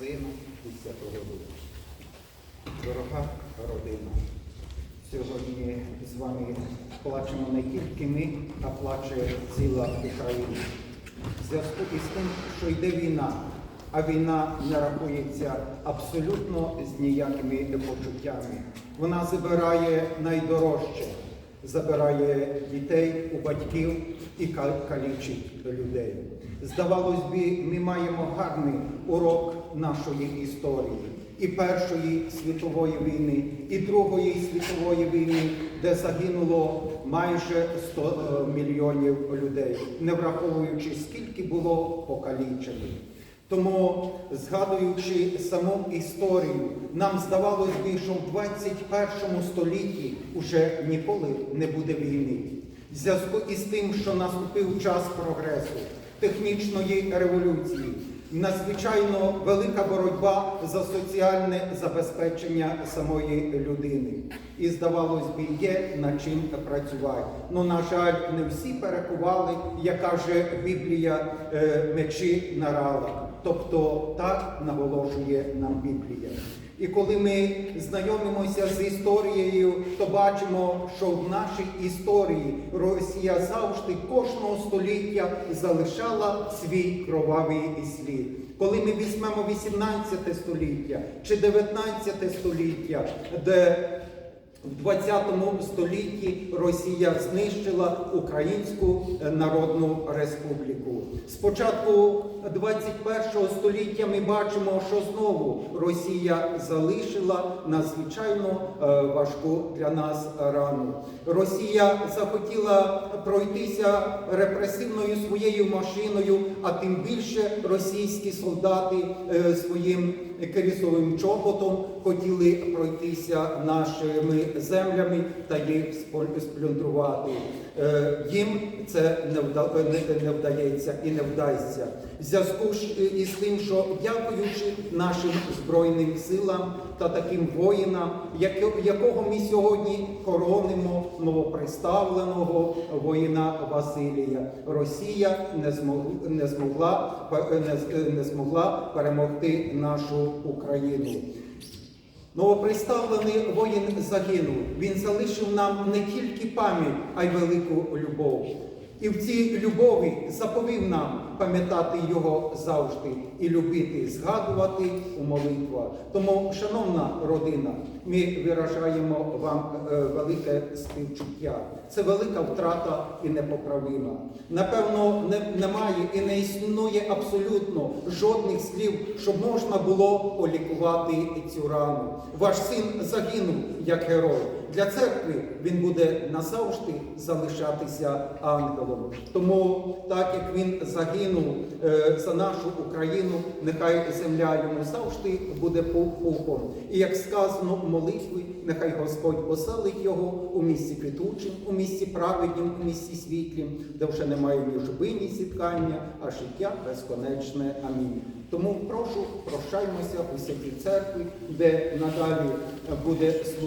Сина і Святого Духа. Дорога родина, сьогодні з вами плачемо не тільки ми, а плаче ціла Україна. В зв'язку із тим, що йде війна, а війна не рахується абсолютно з ніякими почуттями. Вона забирає найдорожче, забирає дітей у батьків і калічить людей. Здавалось би, ми маємо гарний урок нашої історії і Першої світової війни, і Другої світової війни, де загинуло майже 100 е, мільйонів людей, не враховуючи, скільки було покалічених. Тому, згадуючи саму історію, нам здавалось би, що в 21 столітті вже ніколи не буде війни. В зв'язку із тим, що наступив час прогресу, технічної революції, надзвичайно велика боротьба за соціальне забезпечення самої людини. І здавалось би, є над чим працювати. Ну, на жаль, не всі перекували, як каже Біблія, е, мечі на ралах. Тобто так наголошує нам Біблія. І коли ми знайомимося з історією, то бачимо, що в нашій історії Росія завжди кожного століття залишала свій кровавий слід. Коли ми візьмемо 18 століття чи 19 століття, де в 20 столітті Росія знищила Українську Народну Республіку. Спочатку 21 століття ми бачимо, що знову Росія залишила надзвичайно е, важку для нас рану. Росія захотіла пройтися репресивною своєю машиною, а тим більше російські солдати е, своїм керісовим чоботом хотіли пройтися нашими землями та їх сплюндрувати. Е, Їм це не, вда- не- вдається і не вдасться. В зв'язку ж із тим, що дякуючи нашим збройним силам та таким воїнам, якого ми сьогодні хоронимо новоприставленого воїна Василія, Росія не змогла, не змогла перемогти нашу Україну. Новоприставлений воїн загинув. Він залишив нам не тільки пам'ять, а й велику любов. І в цій любові заповів нам пам'ятати його завжди і любити, згадувати у молитвах. Тому, шановна родина, ми виражаємо вам е, велике співчуття. Це велика втрата і непоправима. Напевно, не, немає і не існує абсолютно жодних слів, щоб можна було полікувати цю рану. Ваш син загинув як герой. Для церкви він буде назавжди залишатися ангелом. Тому, так як він загинув е, за нашу Україну, нехай земля йому завжди буде пу- пухом. І як сказано в молитві, нехай Господь поселить його у місці квітучим, у місці праведнім, у місці світлім, де вже немає ні жуби, ні зіткання, а життя безконечне. Амінь. Тому прошу, прощаймося у святій церкві, де надалі буде служити.